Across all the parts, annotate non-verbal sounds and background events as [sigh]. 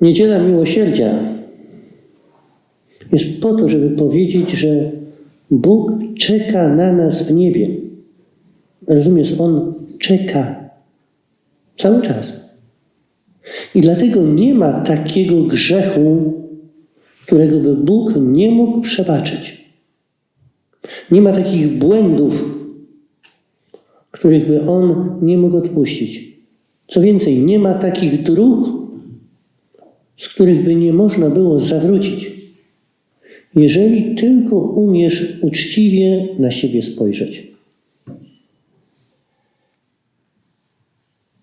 Niedziela Miłosierdzia jest po to, żeby powiedzieć, że Bóg czeka na nas w niebie. Rozumiesz, On czeka cały czas. I dlatego nie ma takiego grzechu, którego by Bóg nie mógł przebaczyć. Nie ma takich błędów, których by On nie mógł odpuścić. Co więcej, nie ma takich dróg, z których by nie można było zawrócić, jeżeli tylko umiesz uczciwie na siebie spojrzeć.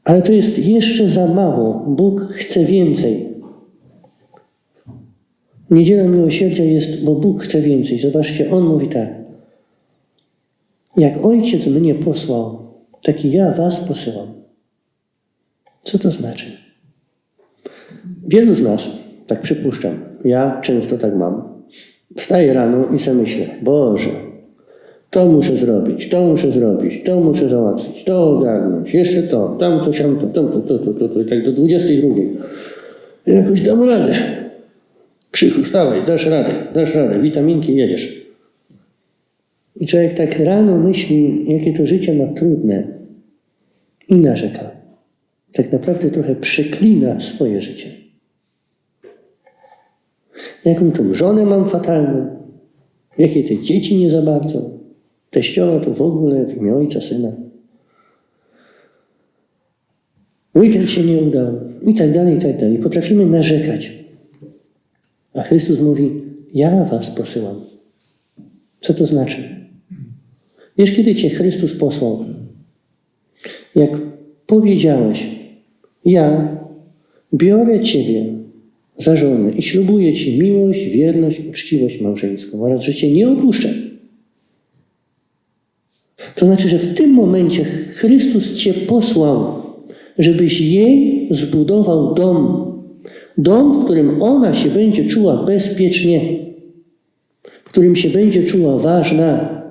Ale to jest jeszcze za mało. Bóg chce więcej. Niedziela Miłosierdzia jest, bo Bóg chce więcej. Zobaczcie, On mówi tak. Jak Ojciec mnie posłał, tak i ja was posyłam. Co to znaczy? Wielu z nas, tak przypuszczam, ja często tak mam. Wstaję rano i sobie myślę, Boże, to muszę zrobić, to muszę zrobić, to muszę załatwić, to ogarnąć, jeszcze to, tamto, siamto, tamto, to, to, to, to, i tak do 22. I jakoś dam radę. Krzychu, wstawaj, dasz radę, dasz radę, witaminki, jedziesz. I człowiek tak rano myśli, jakie to życie ma trudne i narzeka. Tak naprawdę trochę przeklina swoje życie. Jaką tą żonę mam fatalną, jakie te dzieci nie za bardzo, teściowa to w ogóle w imię ojca, syna. Weekend się nie udał i tak dalej, i tak dalej. Potrafimy narzekać. A Chrystus mówi, ja was posyłam. Co to znaczy? Wiesz, kiedy Cię Chrystus posłał? Jak powiedziałeś, ja biorę Ciebie za żonę i ślubuję Ci miłość, wierność, uczciwość małżeńską oraz, że Cię nie opuszczę. To znaczy, że w tym momencie Chrystus Cię posłał, żebyś jej zbudował dom. Dom, w którym ona się będzie czuła bezpiecznie, w którym się będzie czuła ważna,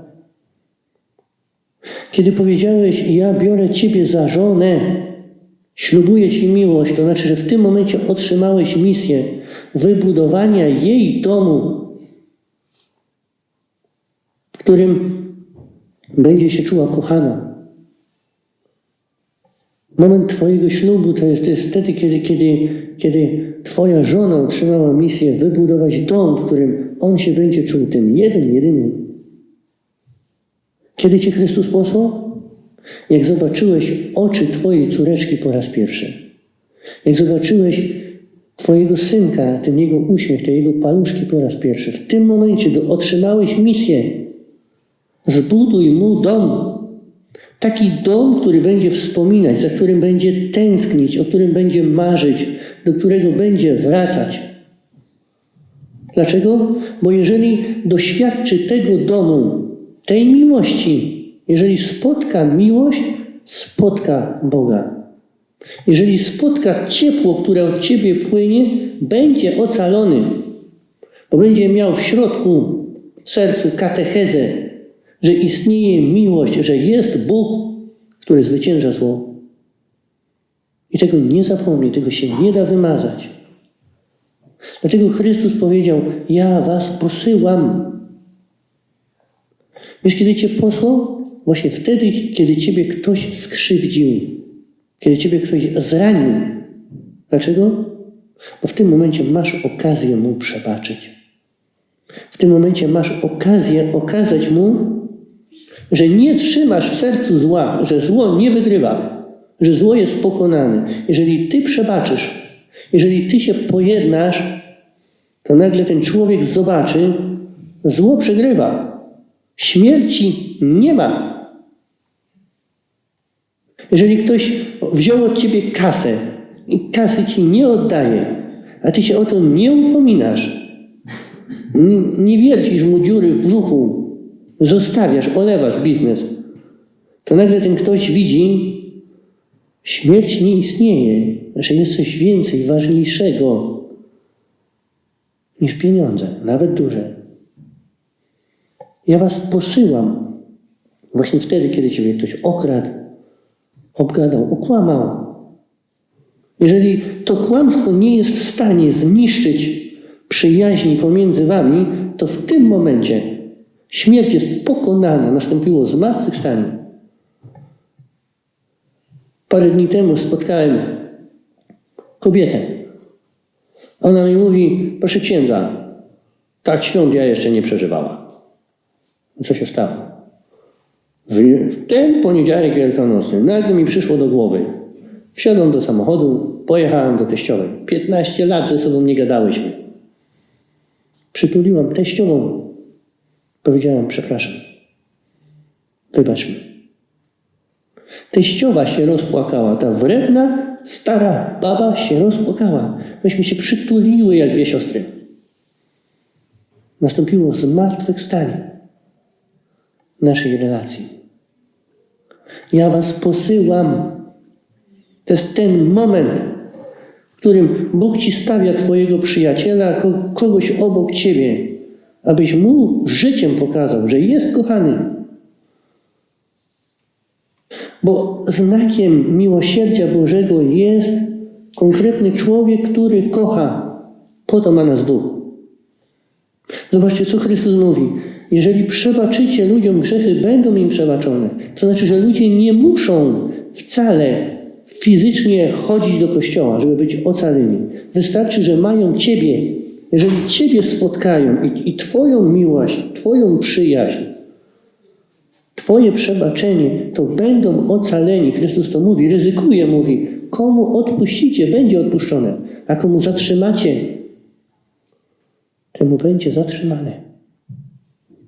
kiedy powiedziałeś, ja biorę Ciebie za żonę, ślubuję Ci miłość, to znaczy, że w tym momencie otrzymałeś misję wybudowania jej domu, w którym będzie się czuła kochana. Moment Twojego ślubu to jest, to jest wtedy, kiedy, kiedy, kiedy Twoja żona otrzymała misję wybudować dom, w którym on się będzie czuł ten jeden, jedyny. Kiedy Cię Chrystus posłał? Jak zobaczyłeś oczy Twojej córeczki po raz pierwszy. Jak zobaczyłeś Twojego synka, ten jego uśmiech, te jego paluszki po raz pierwszy. W tym momencie do, otrzymałeś misję. Zbuduj mu dom. Taki dom, który będzie wspominać, za którym będzie tęsknić, o którym będzie marzyć, do którego będzie wracać. Dlaczego? Bo jeżeli doświadczy tego domu, tej miłości, jeżeli spotka miłość, spotka Boga. Jeżeli spotka ciepło, które od ciebie płynie, będzie ocalony, bo będzie miał w środku, w sercu katechezę, że istnieje miłość, że jest Bóg, który zwycięża zło. I tego nie zapomnij, tego się nie da wymazać. Dlatego Chrystus powiedział: Ja was posyłam. Wiesz, kiedy Cię posłał? Właśnie wtedy, kiedy Ciebie ktoś skrzywdził, kiedy Ciebie ktoś zranił. Dlaczego? Bo w tym momencie masz okazję Mu przebaczyć. W tym momencie masz okazję okazać Mu, że nie trzymasz w sercu zła, że zło nie wygrywa, że zło jest pokonane. Jeżeli Ty przebaczysz, jeżeli Ty się pojednasz, to nagle ten człowiek zobaczy, zło przegrywa. Śmierci nie ma. Jeżeli ktoś wziął od ciebie kasę i kasy ci nie oddaje, a ty się o to nie upominasz, nie, wiercisz mu dziury w brzuchu, zostawiasz, olewasz biznes, to nagle ten ktoś widzi, śmierć nie istnieje, że jest coś więcej, ważniejszego niż pieniądze, nawet duże. Ja was posyłam właśnie wtedy, kiedy ciebie ktoś okradł, obgadał, okłamał. Jeżeli to kłamstwo nie jest w stanie zniszczyć przyjaźni pomiędzy wami, to w tym momencie śmierć jest pokonana, nastąpiło zmartwychwstanie. Parę dni temu spotkałem kobietę. Ona mi mówi, proszę księdza, tak świąt ja jeszcze nie przeżywała. Co się stało? W ten poniedziałek wielkanocny nagle mi przyszło do głowy. Wsiadłem do samochodu, pojechałem do teściowej. 15 lat ze sobą nie gadałyśmy. Przytuliłam teściową. Powiedziałam, przepraszam. Wybacz mi. Teściowa się rozpłakała, ta wredna, stara baba się rozpłakała. Myśmy się przytuliły jak dwie siostry. Nastąpiło zmartwychwstanie naszej relacji. Ja was posyłam. To jest ten moment, w którym Bóg ci stawia twojego przyjaciela, ko- kogoś obok ciebie, abyś mu życiem pokazał, że jest kochany. Bo znakiem miłosierdzia Bożego jest konkretny człowiek, który kocha. Po to ma nas Bóg. Zobaczcie, co Chrystus mówi. Jeżeli przebaczycie ludziom grzechy, będą im przebaczone. To znaczy, że ludzie nie muszą wcale fizycznie chodzić do kościoła, żeby być ocaleni. Wystarczy, że mają Ciebie. Jeżeli Ciebie spotkają i, i Twoją miłość, Twoją przyjaźń, Twoje przebaczenie, to będą ocaleni. Chrystus to mówi, ryzykuje, mówi. Komu odpuścicie, będzie odpuszczone, a komu zatrzymacie, temu będzie zatrzymane.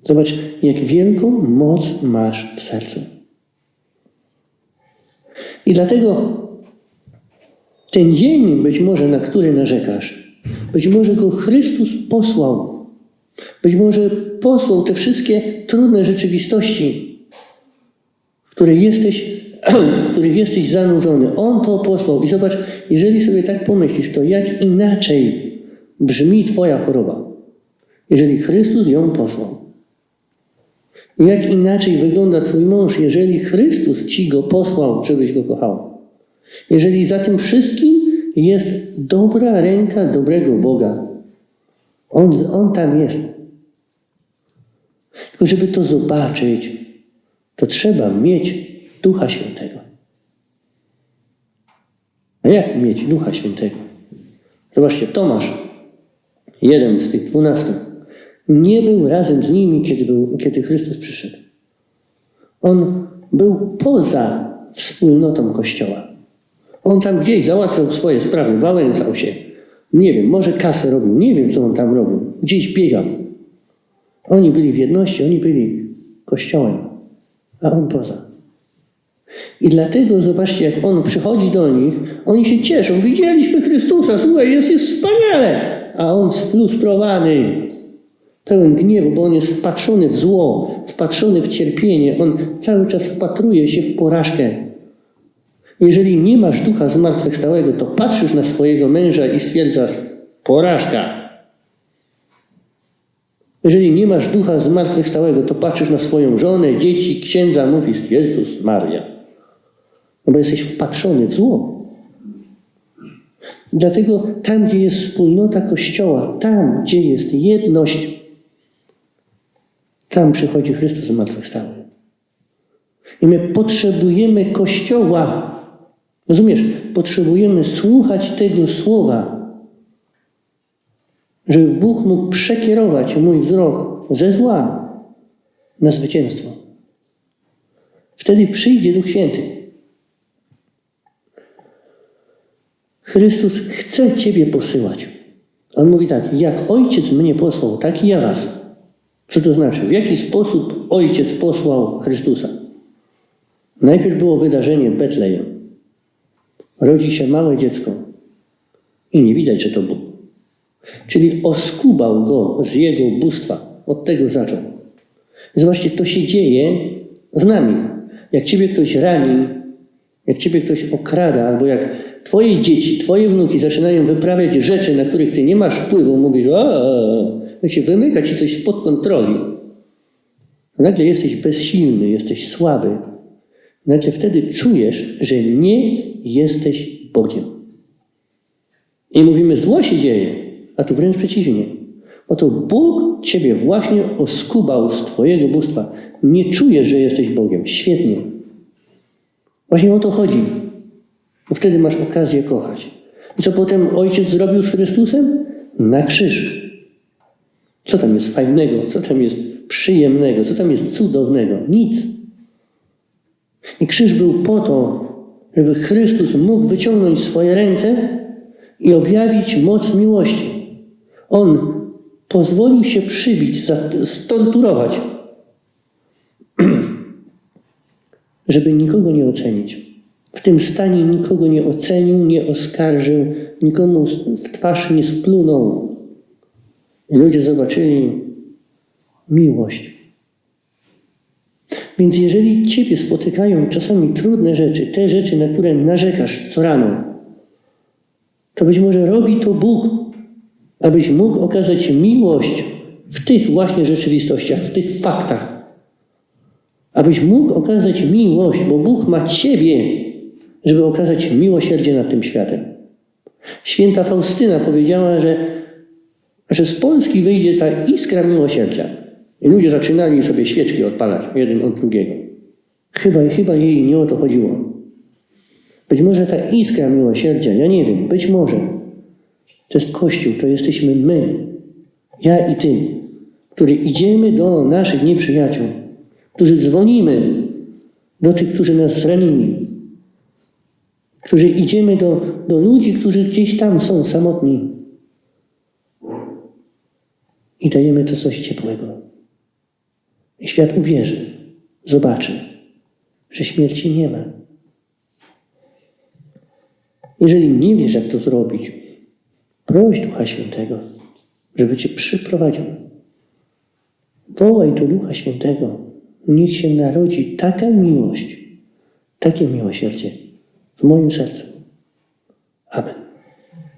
Zobacz, jak wielką moc masz w sercu. I dlatego ten dzień, być może na który narzekasz, być może go Chrystus posłał, być może posłał te wszystkie trudne rzeczywistości, w których jesteś, [clears throat] w których jesteś zanurzony. On to posłał. I zobacz, jeżeli sobie tak pomyślisz, to jak inaczej brzmi Twoja choroba, jeżeli Chrystus ją posłał. Jak inaczej wygląda Twój mąż, jeżeli Chrystus Ci go posłał, żebyś go kochał. Jeżeli za tym wszystkim jest dobra ręka dobrego Boga. On, on tam jest. Tylko żeby to zobaczyć, to trzeba mieć Ducha Świętego. A jak mieć Ducha Świętego? Zobaczcie, Tomasz, jeden z tych dwunastu, nie był razem z nimi, kiedy, był, kiedy Chrystus przyszedł. On był poza wspólnotą Kościoła. On tam gdzieś załatwiał swoje sprawy, wałęsał się. Nie wiem, może kasę robił, nie wiem, co on tam robił. Gdzieś biegał. Oni byli w jedności, oni byli Kościołem, a on poza. I dlatego zobaczcie, jak on przychodzi do nich, oni się cieszą. Widzieliśmy Chrystusa, słuchaj, jest, jest wspaniale. A on sfrustrowany, pełen gniewu, bo on jest wpatrzony w zło, wpatrzony w cierpienie. On cały czas wpatruje się w porażkę. Jeżeli nie masz ducha zmartwychwstałego, to patrzysz na swojego męża i stwierdzasz porażka. Jeżeli nie masz ducha zmartwychwstałego, to patrzysz na swoją żonę, dzieci, księdza, mówisz Jezus Maria. No bo jesteś wpatrzony w zło. Dlatego tam, gdzie jest wspólnota Kościoła, tam, gdzie jest jedność, tam przychodzi Chrystus zmartwychwstały. I my potrzebujemy Kościoła. Rozumiesz? Potrzebujemy słuchać tego słowa, żeby Bóg mógł przekierować mój wzrok ze zła na zwycięstwo. Wtedy przyjdzie Duch Święty. Chrystus chce Ciebie posyłać. On mówi tak, jak Ojciec mnie posłał, tak i ja was. Co to znaczy? W jaki sposób Ojciec posłał Chrystusa? Najpierw było wydarzenie w Betlejem. Rodzi się małe dziecko i nie widać, że to Bóg. Czyli oskubał go z jego bóstwa. Od tego zaczął. Zobaczcie, to się dzieje z nami. Jak ciebie ktoś rani, jak ciebie ktoś okrada, albo jak twoje dzieci, twoje wnuki zaczynają wyprawiać rzeczy, na których ty nie masz wpływu, mówisz, a się wymyka ci coś spod kontroli. Nagle jesteś bezsilny, jesteś słaby. Nagle wtedy czujesz, że nie jesteś Bogiem. I mówimy, zło się dzieje, a tu wręcz przeciwnie. Oto Bóg Ciebie właśnie oskubał z Twojego bóstwa. Nie czujesz, że jesteś Bogiem. Świetnie. Właśnie o to chodzi. Bo wtedy masz okazję kochać. I co potem Ojciec zrobił z Chrystusem? Na krzyż. Co tam jest fajnego? Co tam jest przyjemnego? Co tam jest cudownego? Nic. I krzyż był po to, żeby Chrystus mógł wyciągnąć swoje ręce i objawić moc miłości. On pozwolił się przybić, storturować, [clears throat] żeby nikogo nie ocenić. W tym stanie nikogo nie ocenił, nie oskarżył, nikomu w twarz nie splunął. I ludzie zobaczyli miłość. Więc jeżeli Ciebie spotykają czasami trudne rzeczy, te rzeczy, na które narzekasz co rano, to być może robi to Bóg, abyś mógł okazać miłość w tych właśnie rzeczywistościach, w tych faktach. Abyś mógł okazać miłość, bo Bóg ma Ciebie, żeby okazać miłosierdzie nad tym światem. Święta Faustyna powiedziała, że, że z Polski wyjdzie ta iskra miłosierdzia. I ludzie zaczynali sobie świeczki odpalać jeden od drugiego. Chyba, chyba jej nie o to chodziło. Być może ta iskra miłosierdzia, ja nie wiem, być może. To jest Kościół, to jesteśmy my, ja i ty, który idziemy do naszych nieprzyjaciół, którzy dzwonimy do tych, którzy nas zranili, którzy idziemy do, do ludzi, którzy gdzieś tam są samotni i dajemy to coś ciepłego. I świat uwierzy, zobaczy, że śmierci nie ma. Jeżeli nie wiesz, jak to zrobić, proś Ducha Świętego, żeby Cię przyprowadził. Wołaj do Ducha Świętego. Niech się narodzi taka miłość, takie miłosierdzie w moim sercu. Amen.